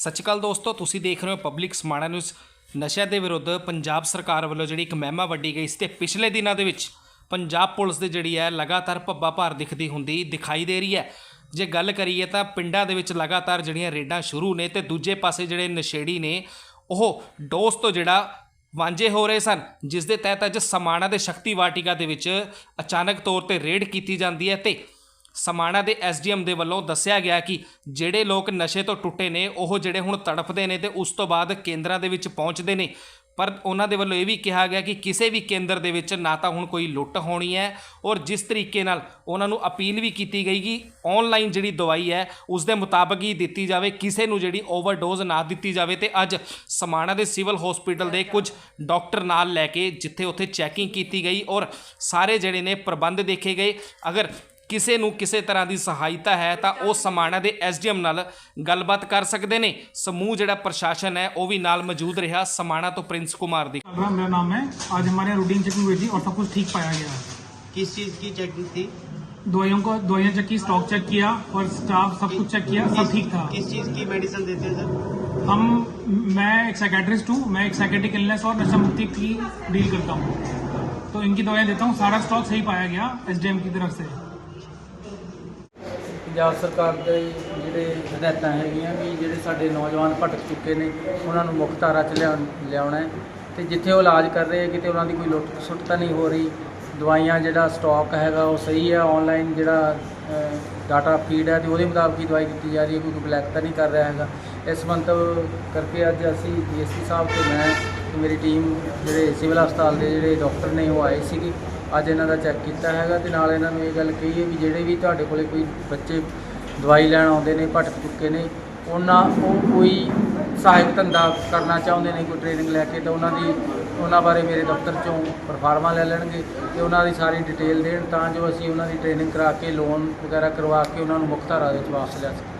ਸਤਿ ਸ਼੍ਰੀ ਅਕਾਲ ਦੋਸਤੋ, ਤੁਸੀਂ ਦੇਖ ਰਹੇ ਹੋ ਪਬਲਿਕ ਸਮਾਣਾ ਨਿਊਜ਼ ਨਸ਼ਿਆਂ ਦੇ ਵਿਰੁੱਧ ਪੰਜਾਬ ਸਰਕਾਰ ਵੱਲੋਂ ਜਿਹੜੀ ਇੱਕ ਮਹਿਮਾ ਵੱਡੀ ਗਈ ਸੀ ਤੇ ਪਿਛਲੇ ਦਿਨਾਂ ਦੇ ਵਿੱਚ ਪੰਜਾਬ ਪੁਲਿਸ ਦੇ ਜਿਹੜੀ ਹੈ ਲਗਾਤਾਰ ਭੱਬਾ ਭਾਰ ਦਿਖਦੀ ਹੁੰਦੀ ਦਿਖਾਈ ਦੇ ਰਹੀ ਹੈ। ਜੇ ਗੱਲ ਕਰੀਏ ਤਾਂ ਪਿੰਡਾਂ ਦੇ ਵਿੱਚ ਲਗਾਤਾਰ ਜਿਹੜੀਆਂ ਰੇਡਾਂ ਸ਼ੁਰੂ ਨੇ ਤੇ ਦੂਜੇ ਪਾਸੇ ਜਿਹੜੇ ਨਸ਼ੇੜੀ ਨੇ, ਉਹ ਡੋਸ ਤੋਂ ਜਿਹੜਾ ਵਾਂਝੇ ਹੋ ਰਹੇ ਸਨ, ਜਿਸ ਦੇ ਤਹਿਤ ਅੱਜ ਸਮਾਣਾ ਦੇ ਸ਼ਕਤੀ ਵਾਟਿਕਾ ਦੇ ਵਿੱਚ ਅਚਾਨਕ ਤੌਰ ਤੇ ਰੇਡ ਕੀਤੀ ਜਾਂਦੀ ਹੈ ਤੇ ਸਮਾਣਾ ਦੇ ਐਸਡੀਐਮ ਦੇ ਵੱਲੋਂ ਦੱਸਿਆ ਗਿਆ ਕਿ ਜਿਹੜੇ ਲੋਕ ਨਸ਼ੇ ਤੋਂ ਟੁੱਟੇ ਨੇ, ਉਹ ਜਿਹੜੇ ਹੁਣ ਤੜਫਦੇ ਨੇ ਤੇ ਉਸ ਤੋਂ ਬਾਅਦ ਕੇਂਦਰਾਂ ਦੇ ਵਿੱਚ ਪਹੁੰਚਦੇ ਨੇ। ਪਰ ਉਹਨਾਂ ਦੇ ਵੱਲੋਂ ਇਹ ਵੀ ਕਿਹਾ ਗਿਆ ਕਿ ਕਿਸੇ ਵੀ ਕੇਂਦਰ ਦੇ ਵਿੱਚ ਨਾ ਤਾਂ ਹੁਣ ਕੋਈ ਲੁੱਟ ਹੋਣੀ ਹੈ ਔਰ ਜਿਸ ਤਰੀਕੇ ਨਾਲ ਉਹਨਾਂ ਨੂੰ ਅਪੀਲ ਵੀ ਕੀਤੀ ਗਈ ਕਿ ਆਨਲਾਈਨ ਜਿਹੜੀ ਦਵਾਈ ਹੈ, ਉਸ ਦੇ ਮੁਤਾਬਕ ਹੀ ਦਿੱਤੀ ਜਾਵੇ, ਕਿਸੇ ਨੂੰ ਜਿਹੜੀ ਓਵਰਡੋਜ਼ ਨਾ ਦਿੱਤੀ ਜਾਵੇ ਤੇ ਅੱਜ ਸਮਾਣਾ ਦੇ ਸਿਵਲ ਹਸਪੀਟਲ ਦੇ ਕੁਝ ਡਾਕਟਰ ਨਾਲ ਲੈ ਕੇ ਜਿੱਥੇ ਉੱਥੇ ਚੈਕਿੰਗ ਕੀਤੀ ਗਈ ਔਰ ਸਾਰੇ ਜਿਹੜੇ ਨੇ ਪ੍ਰਬੰਧ ਦੇਖੇ ਗਏ। ਅਗਰ ਕਿਸੇ ਨੂੰ ਕਿਸੇ ਤਰ੍ਹਾਂ ਦੀ ਸਹਾਇਤਾ ਹੈ ਤਾਂ ਉਹ ਸਮਾਣਾ ਦੇ ਐਸਡੀਐਮ ਨਾਲ ਗੱਲਬਾਤ ਕਰ ਸਕਦੇ ਨੇ ਸਮੂਹ ਜਿਹੜਾ ਪ੍ਰਸ਼ਾਸਨ ਹੈ ਉਹ ਵੀ ਨਾਲ ਮੌਜੂਦ ਰਿਹਾ ਸਮਾਣਾ ਤੋਂ ਪ੍ਰਿੰਸ ਕੁਮਾਰ ਦੀ चल रहा मेरा नाम है आज हमारे यहाँ रूटीन चेकिंग हुई थी और सब कुछ ठीक पाया गया किस चीज की चेकिंग थी दवाइयों को दवाइयाँ चेक की स्टॉक चेक किया और स्टाफ सब कुछ चेक किया सब किस- ठीक था किस चीज की मेडिसिन देते हैं सर हम मैं एक साइकेट्रिस्ट हूँ मैं एक साइकेट्रिक इलनेस और नशा मुक्ति की डील करता हूँ तो इनकी दवाइयाँ देता हूँ सारा स्टॉक सही पाया गया एसडीएम की तरफ से ਪੰਜਾਬ ਸਰਕਾਰ ਦੇ ਜਿਹੜੇ ਹਦਾਇਤਾਂ ਹੈਗੀਆਂ ਵੀ ਜਿਹੜੇ ਸਾਡੇ ਨੌਜਵਾਨ ਭਟਕ ਚੁੱਕੇ ਨੇ, ਉਹਨਾਂ ਨੂੰ ਮੁੱਖ ਧਾਰਾ 'ਚ ਲਿਆਉਣ ਲਿਆਉਣਾ ਹੈ ਤੇ ਜਿੱਥੇ ਉਹ ਇਲਾਜ ਕਰ ਰਹੇ ਕਿਤੇ ਉਹਨਾਂ ਦੀ ਕੋਈ ਲੁੱਟ ਸੁੱਟ ਤਾਂ ਨਹੀਂ ਹੋ ਰਹੀ। ਦਵਾਈਆਂ ਜਿਹੜਾ ਸਟਾਕ ਹੈਗਾ ਉਹ ਸਹੀ ਹੈ ਆਨਲਾਈਨ ਜਿਹੜਾ ਡਾਟਾ ਫੀਡ ਹੈ ਤੇ ਉਹਦੇ ਮੁਤਾਬਕ ਹੀ ਦਵਾਈ ਦਿੱਤੀ ਜਾ ਰਹੀ ਹੈ, ਕੋਈ ਬਲੈਕ ਤਾਂ ਨਹੀਂ ਕਰ ਰਿਹਾ ਹੈਗਾ। ਇਸ ਮੰਤਵ ਕਰਕੇ ਅੱਜ ਅਸੀਂ ਡੀਐਸਪੀ ਸਾਹਿਬ ਤੇ ਮੈਂ ਤੇ ਮੇਰੀ ਟੀਮ ਜਿਹੜੇ ਸਿਵਲ ਹਸਪਤਾਲ ਦੇ ਜਿਹੜੇ ਡਾਕਟਰ ਨੇ ਉਹ ਆਏ ਸੀਗੇ। ਅੱਜ ਇਹਨਾਂ ਦਾ ਚੈੱਕ ਕੀਤਾ ਹੈਗਾ ਤੇ ਨਾਲ ਇਹਨਾਂ ਨੂੰ ਇਹ ਗੱਲ ਕਹੀ ਹੈ ਵੀ ਜਿਹੜੇ ਵੀ ਤੁਹਾਡੇ ਕੋਲੇ ਕੋਈ ਬੱਚੇ ਦਵਾਈ ਲੈਣ ਆਉਂਦੇ ਨੇ ਭਟਕ ਚੁੱਕੇ ਨੇ, ਉਹਨਾਂ ਉਹ ਕੋਈ ਸਹਾਇਕ ਧੰਦਾ ਕਰਨਾ ਚਾਹੁੰਦੇ ਨੇ, ਕੋਈ ਟ੍ਰੇਨਿੰਗ ਲੈ ਕੇ ਤਾਂ ਉਹਨਾਂ ਦੀ, ਉਹਨਾਂ ਬਾਰੇ ਮੇਰੇ ਦਫ਼ਤਰ ਚੋਂ ਪਰਫਾਰਮਾ ਲੈ ਲੈਣਗੇ ਤੇ ਉਹਨਾਂ ਦੀ ਸਾਰੀ ਡਿਟੇਲ ਦੇਣ ਤਾਂ ਜੋ ਅਸੀਂ ਉਹਨਾਂ ਦੀ ਟ੍ਰੇਨਿੰਗ ਕਰਾ ਕੇ ਲੋਨ ਵਗੈਰਾ ਕਰਵਾ ਕੇ ਉਹਨਾਂ ਨੂੰ ਮੁੱਖ ਧਾਰਾ ਦੇ ਵਿੱਚ ਵਾਪਸ ਲਿਆ ਸਕੀਏ।